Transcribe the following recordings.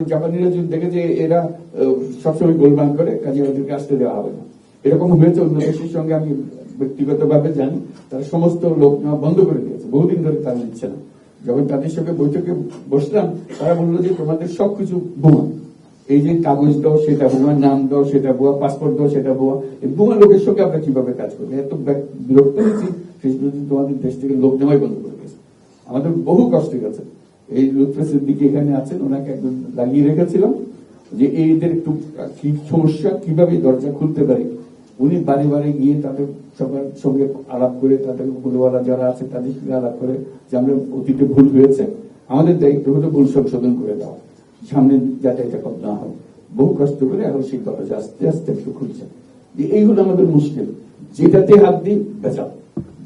জাপানিরা যদি দেখে যে এরা সবসময় গোলমাল করে, কাজে ওদেরকে আসতে দেওয়া হবে না। এরকম হয়েছে, অন্য দেশের সঙ্গে আমি জানি, তারা সমস্ত লোক নেওয়া বন্ধ করে দিয়েছে। বহুদিন ধরে তারা নিচ্ছে না। যখন তাদের সঙ্গে বৈঠকে বসলাম, তারা বলল যে তোমাদের সবকিছু বোমা। এই যে কাগজ দাও, সেটা বোমা, নাম দাও, সেটা বোয়া পাসপোর্ট দাও, সেটা বোয়া এই বোমা লোকের সঙ্গে আমরা কীভাবে কাজ করব? এত বিরক্ত হয়েছি পর্যন্ত তোমাদের দেশ থেকে লোক নেওয়াই বন্ধ করে দিয়েছে। আমাদের বহু কষ্ট গেছে। এই লুৎফেসের দিকে এখানে আছেন, ওনাকে একদম লাগিয়ে রেখেছিলাম যে এইদের একটু কি সমস্যা, কীভাবে দরজা খুলতে পারে। উনি বাড়ি বাড়ি গিয়ে তাদের সবার সঙ্গে আলাপ করে, তাদের ভুলওয়ালা যারা আছে তাদের সঙ্গে আলাপ করে যে আমরা অতীতে ভুল হয়েছে, আমাদের দায়িত্ব হলো ভুল সংশোধন করে দেওয়া। সামনে যাতে এটা না হয় বহু কষ্ট করে এখন সেই দরজা আস্তে আস্তে একটু খুলছে। এই হলো আমাদের মুশকিল। যেটাতে হাত দিই বেচাল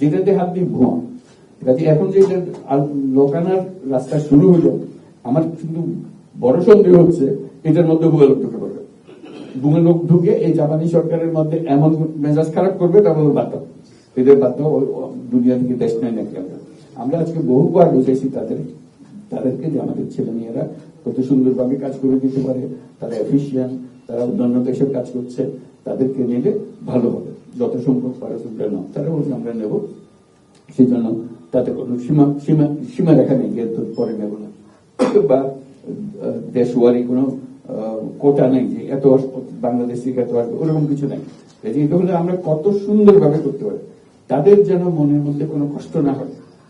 যেটাতে হাত দিই ভুয়া কাজে এখন যে লোকানার রাস্তা শুরু হলো, আমার কিন্তু বড় সন্দেহ হচ্ছে এটার মধ্যে ভুয়া লোক ঢুকে পড়বে। ভুয়া লোক ঢুকে এই জাপানি সরকারের মধ্যে এমন মেজাজ খারাপ করবে তারপর দাও এদের ও দুনিয়া থেকে দেশ নেয় নাকি আমরা? আমরা আজকে বহুবার বুঝেছি তাদের, তাদেরকে যে আমাদের ছেলে মেয়েরা কত সুন্দরভাবে কাজ করে দিতে পারে, তারা এফিসিয়েন্ট তারা অন্যান্য দেশের কাজ করছে, তাদেরকে নিলে ভালো হবে। যত সম্ভব পারে তোমরা নাও। তারা বলছে, আমরা নেব। সেই জন্য তাতে কোনো সীমা সীমা সীমা রেখা নেই যে পরে নেব না। বা দেশওয়ারি কোনো কোটা নেই যে এত বাংলাদেশ থেকে এত আসবে ওরকম কিছু নেই। এটা হলে আমরা কত সুন্দরভাবে করতে পারি। তাদের যেন মনের মধ্যে কোনো কষ্ট না হয়।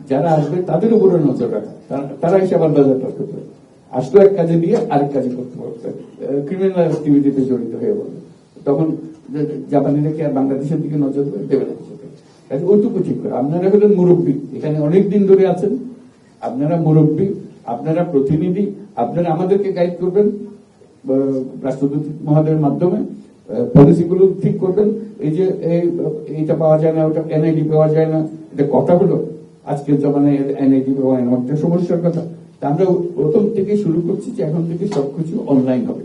যারা আসবে তাদের উপরে নজর রাখা। তারা- এসে আবার বাজার করতে পারে। আসলো এক কাজে দিয়ে আরেক কাজে করতে পারবে ক্রিমিনাল অ্যাক্টিভিটিতে জড়িত হয়ে বলবে তখন জাপানিরা কি আর বাংলাদেশের দিকে নজর দেবে না? ওইটুকু ঠিক করে। আপনারা হলেন মুরব্বী। এখানে অনেক দিন ধরে আছেন। আপনারা মুরব্বী আপনারা প্রতিনিধি আপনারা আমাদেরকে গাইড করবেন রাষ্ট্রদূত মহোদয়ের মাধ্যমে পলিসি গুলো ঠিক করবেন। এই যে এই, এইটা পাওয়া যায় না ওটা এনআইডি পাওয়া যায় না এটা কথা হলো। আজকের জমানায় এনআইডি পাওয়া যায় একটা সমস্যার কথা। তা আমরা প্রথম থেকে শুরু করছি যে এখন থেকে সবকিছু অনলাইন হবে।